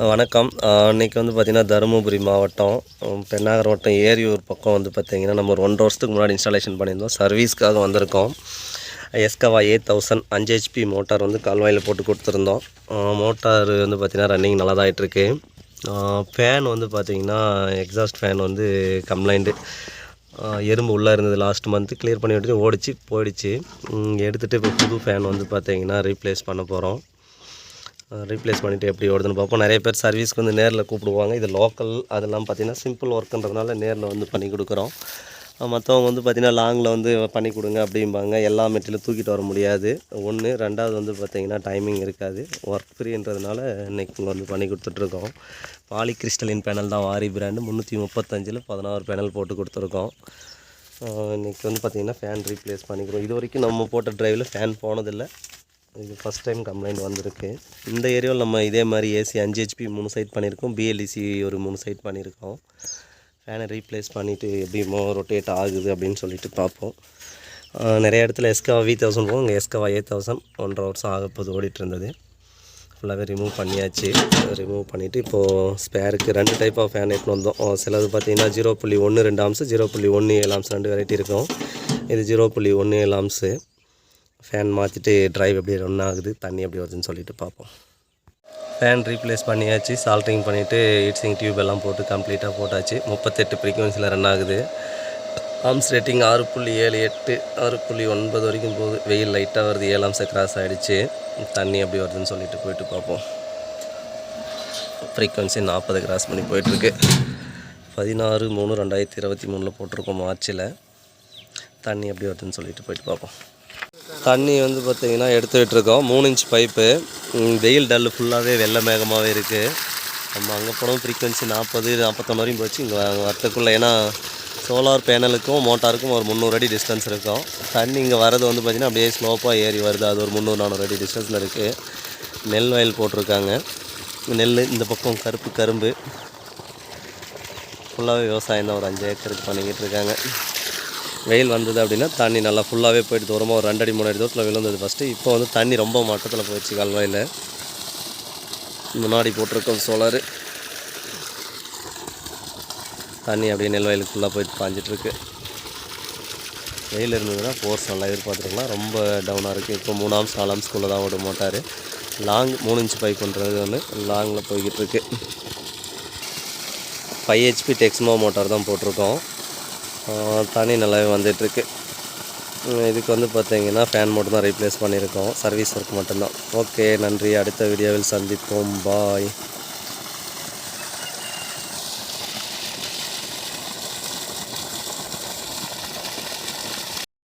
வணக்கம். இன்றைக்கி வந்து பார்த்திங்கன்னா தருமபுரி மாவட்டம் பெண்ணாகர் மாவட்டம் ஏரியூர் பக்கம் வந்து பார்த்திங்கன்னா நம்ம ஒரு ஒன்றரை வருஷத்துக்கு முன்னாடி இன்ஸ்டாலேஷன் பண்ணியிருந்தோம். சர்வீஸ்க்காக வந்திருக்கோம். எஸ்கவா ஏ தௌசண்ட் அஞ்சு ஹெச்பி மோட்டார் வந்து கால்வாயில் போட்டு கொடுத்துருந்தோம். மோட்டார் வந்து பார்த்திங்கன்னா ரன்னிங் நல்லா தான் ஆகிட்டுருக்கு ஃபேன் வந்து பார்த்திங்கன்னா எக்ஸாஸ்ட் ஃபேன் வந்து கம்ப்ளைண்ட்டு எறும்பு உள்ளே இருந்தது லாஸ்ட் மந்த்து க்ளியர் பண்ணி விட்டு ஓடிச்சு போயிடுச்சு. எடுத்துகிட்டு இப்போ புது ஃபேன் வந்து பார்த்திங்கன்னா ரீப்ளேஸ் பண்ண போகிறோம் ரீப்ளேஸ் பண்ணிவிட்டு எப்படி ஓடுதுன்னு பார்ப்போம். நிறைய பேர் சர்வீஸ்க்கு வந்து நேரில் கூப்பிடுவாங்க. இது லோக்கல் அதெல்லாம் பார்த்தீங்கன்னா சிம்பிள் ஒர்க்குன்றதுனால நேரில் வந்து பண்ணி கொடுக்குறோம். மற்றவங்க வந்து பார்த்திங்கன்னா லாங்கில் வந்து பண்ணி கொடுங்க அப்படிம்பாங்க. எல்லா மெட்டீரியலும் தூக்கிட்டு வர முடியாது. ஒன்று ரெண்டாவது வந்து பார்த்திங்கன்னா டைமிங் இருக்காது. ஒர்க் ஃப்ரீன்றதுனால இன்றைக்கி இங்கே வந்து பண்ணி கொடுத்துட்ருக்கோம். பாலி கிறிஸ்டலின் பேனல் தான் வாரி பிராண்டு முந்நூற்றி முப்பத்தஞ்சில் பதினாறு பேனல் போட்டு கொடுத்துருக்கோம். இன்றைக்கி வந்து பார்த்திங்கன்னா ஃபேன் ரீப்ளேஸ் பண்ணிக்கிறோம். இது வரைக்கும் நம்ம போட்ட ட்ரைவில் ஃபேன் போனதில்லை. இது ஃபஸ்ட் டைம் கம்ப்ளைண்ட் வந்திருக்கு. இந்த ஏரியாவில் நம்ம இதே மாதிரி ஏசி அஞ்சு ஹெச்பி மூணு சைட் பண்ணியிருக்கோம் பிஎல்இசி ஒரு மூணு சைட் பண்ணியிருக்கோம் ஃபேனை ரீப்ளேஸ் பண்ணிவிட்டு எப்படிமோ ரொட்டேட் ஆகுது அப்படின்னு சொல்லிட்டு பார்ப்போம். நிறைய இடத்துல எஸ்கா வி தௌசண்ட் போகும். இங்கே எஸ்கா ஏ தௌசண்ட் ஒன்றரை வருஷம் ஆகப்போது போது ஓடிட்டு இருந்தது. ஃபுல்லாகவே ரிமூவ் பண்ணியாச்சு. ரிமூவ் பண்ணிவிட்டு இப்போது ஸ்பேருக்கு ரெண்டு டைப் ஆஃப் ஃபேன் எடுத்துன்னு வந்தோம். சிலது பார்த்தீங்கன்னா ஜீரோ புள்ளி ஒன்று ரெண்டு ஆம்ஸு ஜீரோ புள்ளி ஒன்று ஏழு ஆம்ஸ் ரெண்டு வெரைட்டி இருக்கும். இது ஜீரோ புள்ளி ஒன்று ஏழு ஆம்ஸு ஃபேன் மாற்றிட்டு ட்ரைவ் எப்படி ரன் ஆகுது. தண்ணி எப்படி வருதுன்னு சொல்லிட்டு பார்ப்போம். ஃபேன் ரீப்ளேஸ் பண்ணியாச்சு. சால்ட்ரிங் பண்ணிவிட்டு ஹீட்ஸிங் டியூப் எல்லாம் போட்டு கம்ப்ளீட்டாக போட்டாச்சு. முப்பத்தெட்டு ஃப்ரீக்வன்சியில் ரன் ஆகுது. ஆம்ஸ் ரேட்டிங் ஆறு புள்ளி ஏழு எட்டு ஆறு புள்ளி ஒன்பது வரைக்கும் போகுது. வெயில் லைட்டாக வருது. ஏழு ஆம்ஸை கிராஸ் ஆகிடுச்சு தண்ணி எப்படி வருதுன்னு சொல்லிட்டு போயிட்டு பார்ப்போம். ஃப்ரீக்வன்சி நாற்பது கிராஸ் பண்ணி போயிட்டுருக்கு. பதினாறு மூணு ரெண்டாயிரத்தி இருபத்தி மூணில் போட்டிருக்கோம் மார்ச்சில். தண்ணி எப்படி வருதுன்னு சொல்லிட்டு போயிட்டு பார்ப்போம். தண்ணி வந்து பார்த்திங்கன்னா எடுத்துக்கிட்டு இருக்கோம். மூணு இன்ச் பைப்பு வெயில் டல்லு ஃபுல்லாகவே வெள்ளை மேகமாகவே இருக்குது நம்ம அங்கே போனோம் ஃப்ரீக்வன்சி நாற்பது நாற்பத்தொன்று வரையும் போச்சு. இங்கே வரத்துக்குள்ளே ஏன்னா சோலார் பேனலுக்கும் மோட்டாருக்கும் ஒரு முந்நூறு அடி டிஸ்டன்ஸ் இருக்கும். தண்ணி இங்கே வரது வந்து பார்த்திங்கன்னா அப்படியே ஸ்லோப்பாக ஏறி வருது. அது ஒரு முந்நூறு நானூறு அடி டிஸ்டன்ஸில் இருக்குது நெல் வயல் போட்டிருக்காங்க. நெல் இந்த பக்கம் கருப்பு கரும்பு. ஃபுல்லாகவே விவசாயம் தான். ஒரு அஞ்சு ஏக்கருக்கு பண்ணிக்கிட்டு இருக்காங்க. வெயில் வந்தது அப்படின்னா தண்ணி நல்லா ஃபுல்லாகவே போயிட்டு தூரமாக ஒரு ரெண்டடி மூணு அடி தூரத்தில் விழுந்தது. ஃபஸ்ட்டு இப்போ வந்து தண்ணி ரொம்ப மட்டத்தில் போயிடுச்சு கால்வாயில். முன்னாடி போட்டிருக்கோம் சோலாரு. தண்ணி அப்படியே நெல் வயலுக்கு ஃபுல்லாக போயிட்டு பாஞ்சிட்ருக்கு. வெயில் இருந்ததுன்னா ஃபோர்ஸ் நல்லா எதிர்பார்த்துருக்கலாம். ரொம்ப டவுனாக இருக்குது இப்போ மூணு ஆம்ஸ் நாலு ஆம்ஸ்குள்ளே தான் விட மோட்டார். லாங் மூணு இன்ச் பைப்புன்றது ஒன்று லாங்கில் போய்கிட்டு இருக்கு. ஃபைவ் ஹெச்பி டெக்ஸ்மோ மோட்டார் தான் போட்டிருக்கோம். தண்ணி நல்லாவே வந்துட்டுருக்கு. இதுக்கு வந்து பார்த்தீங்கன்னா ஃபேன் மட்டும் தான் ரீப்ளேஸ் பண்ணியிருக்கோம். சர்வீஸ் ஒர்க் மட்டும்தான். ஓகே நன்றி. அடுத்த வீடியோவில் சந்திப்போம். பாய்